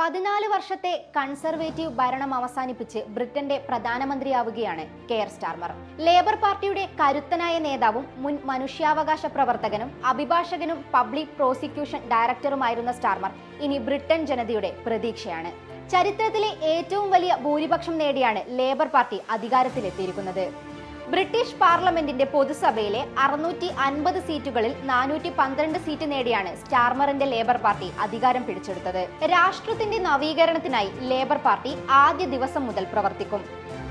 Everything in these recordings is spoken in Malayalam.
പതിനാല് വർഷത്തെ കൺസർവേറ്റീവ് ഭരണം അവസാനിപ്പിച്ച് ബ്രിട്ടന്റെ പ്രധാനമന്ത്രിയാവുകയാണ് കെയർ സ്റ്റാർമർ. ലേബർ പാർട്ടിയുടെ കരുത്തനായ നേതാവും മുൻ മനുഷ്യാവകാശ പ്രവർത്തകനും അഭിഭാഷകനും പബ്ലിക് പ്രോസിക്യൂഷൻ ഡയറക്ടറുമായിരുന്ന സ്റ്റാർമർ ഇനി ബ്രിട്ടൻ ജനതയുടെ പ്രതീക്ഷയാണ്. ചരിത്രത്തിലെ ഏറ്റവും വലിയ ഭൂരിപക്ഷം നേടിയാണ് ലേബർ പാർട്ടി അധികാരത്തിലെത്തിയിരിക്കുന്നത്. ബ്രിട്ടീഷ് പാർലമെന്റിന്റെ പൊതുസഭയിലെ അറുന്നൂറ്റി അൻപത് സീറ്റുകളിൽ നാനൂറ്റി പന്ത്രണ്ട് സീറ്റ് നേടിയാണ് സ്റ്റാർമറിന്റെ ലേബർ പാർട്ടി അധികാരം പിടിച്ചെടുത്തത്. രാഷ്ട്രത്തിന്റെ നവീകരണത്തിനായി ലേബർ പാർട്ടി ആദ്യ ദിവസം മുതൽ പ്രവർത്തിക്കും.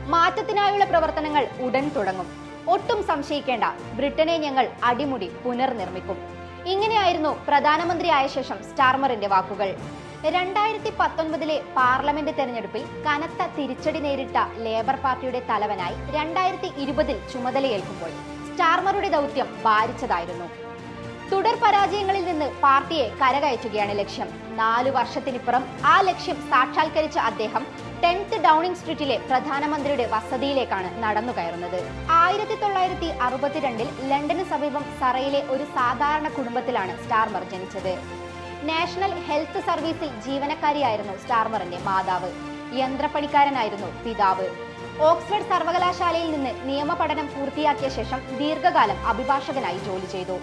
മാറ്റത്തിനായുള്ള പ്രവർത്തനങ്ങൾ ഉടൻ തുടങ്ങും. ഒട്ടും സംശയിക്കേണ്ട ബ്രിട്ടനെ ഞങ്ങൾ അടിമുടി പുനർനിർമ്മിക്കും. ഇങ്ങനെയായിരുന്നു പ്രധാനമന്ത്രിയായ ശേഷം സ്റ്റാർമറിന്റെ വാക്കുകൾ. രണ്ടായിരത്തി പത്തൊൻപതിലെ പാർലമെന്റ് തെരഞ്ഞെടുപ്പിൽ കനത്ത തിരിച്ചടി നേരിട്ട ലേബർ പാർട്ടിയുടെ തലവനായി രണ്ടായിരത്തി ഇരുപതിൽ ചുമതലയേൽക്കുമ്പോൾ സ്റ്റാർമറുടെ ദൗത്യം ഭാരിച്ചതായിരുന്നു. തുടർ പരാജയങ്ങളിൽ നിന്ന് പാർട്ടിയെ കരകയറ്റുകയാണ് ലക്ഷ്യം. നാലു വർഷത്തിനിപ്പുറം ആ ലക്ഷ്യം സാക്ഷാത്കരിച്ച അദ്ദേഹം ടെൻത്ത് ഡൗണിംഗ് സ്ട്രീറ്റിലെ പ്രധാനമന്ത്രിയുടെ വസതിയിലേക്കാണ് നടന്നു കയറുന്നത് ആയിരത്തി തൊള്ളായിരത്തി അറുപത്തിരണ്ടിൽ ലണ്ടന് സമീപം സറയിലെ ഒരു സാധാരണ കുടുംബത്തിലാണ് സ്റ്റാർമർ ജനിച്ചത്. നാഷണൽ ഹെൽത്ത് സർവീസിൽ ജീവനക്കാരിയായിരുന്നു സ്റ്റാർമറിന്റെ മാതാവ്. യന്ത്രപ്പണിക്കാരനായിരുന്നു പിതാവ്. ഓക്സ്ഫോർഡ് സർവകലാശാലയിൽ നിന്ന് നിയമപഠനം പൂർത്തിയാക്കിയ ശേഷം ദീർഘകാലം അഭിഭാഷകനായി ജോലി ചെയ്തു.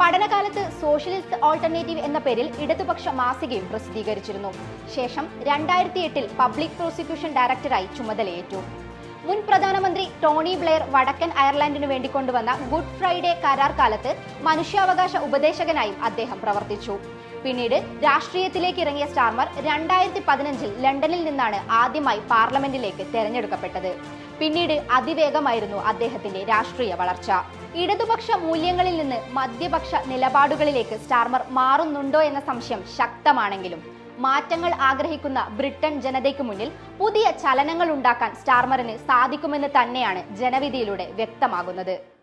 പഠനകാലത്ത് സോഷ്യലിസ്റ്റ് ഓൾട്ടർനേറ്റീവ് എന്ന പേരിൽ ഇടതുപക്ഷ മാസികയും പ്രസിദ്ധീകരിച്ചിരുന്നു. ശേഷം രണ്ടായിരത്തി എട്ടിൽ പബ്ലിക് പ്രോസിക്യൂഷൻ ഡയറക്ടറായി ചുമതലയേറ്റു. മുൻ പ്രധാനമന്ത്രി ടോണി ബ്ലെയർ വടക്കൻ അയർലൻഡിനു വേണ്ടി കൊണ്ടുവന്ന ഗുഡ് ഫ്രൈഡേ കരാർ കാലത്ത് മനുഷ്യാവകാശ ഉപദേശകനായും അദ്ദേഹം പ്രവർത്തിച്ചു. പിന്നീട് രാഷ്ട്രീയത്തിലേക്ക് ഇറങ്ങിയ സ്റ്റാർമർ രണ്ടായിരത്തി പതിനഞ്ചിൽ ലണ്ടനിൽ നിന്നാണ് ആദ്യമായി പാർലമെന്റിലേക്ക് തെരഞ്ഞെടുക്കപ്പെട്ടത്. പിന്നീട് അതിവേഗമായിരുന്നു അദ്ദേഹത്തിന്റെ രാഷ്ട്രീയ വളർച്ച. ഇടതുപക്ഷ മൂല്യങ്ങളിൽ നിന്ന് മധ്യപക്ഷ നിലപാടുകളിലേക്ക് സ്റ്റാർമർ മാറുന്നുണ്ടോ എന്ന സംശയം ശക്തമാണെങ്കിലും മാറ്റങ്ങൾ ആഗ്രഹിക്കുന്ന ബ്രിട്ടൻ ജനതയ്ക്ക് മുന്നിൽ പുതിയ ചലനങ്ങൾ ഉണ്ടാക്കാൻ സ്റ്റാർമറിന് സാധിക്കുമെന്ന് തന്നെയാണ് ജനവിധിയിലൂടെ വ്യക്തമാകുന്നത്.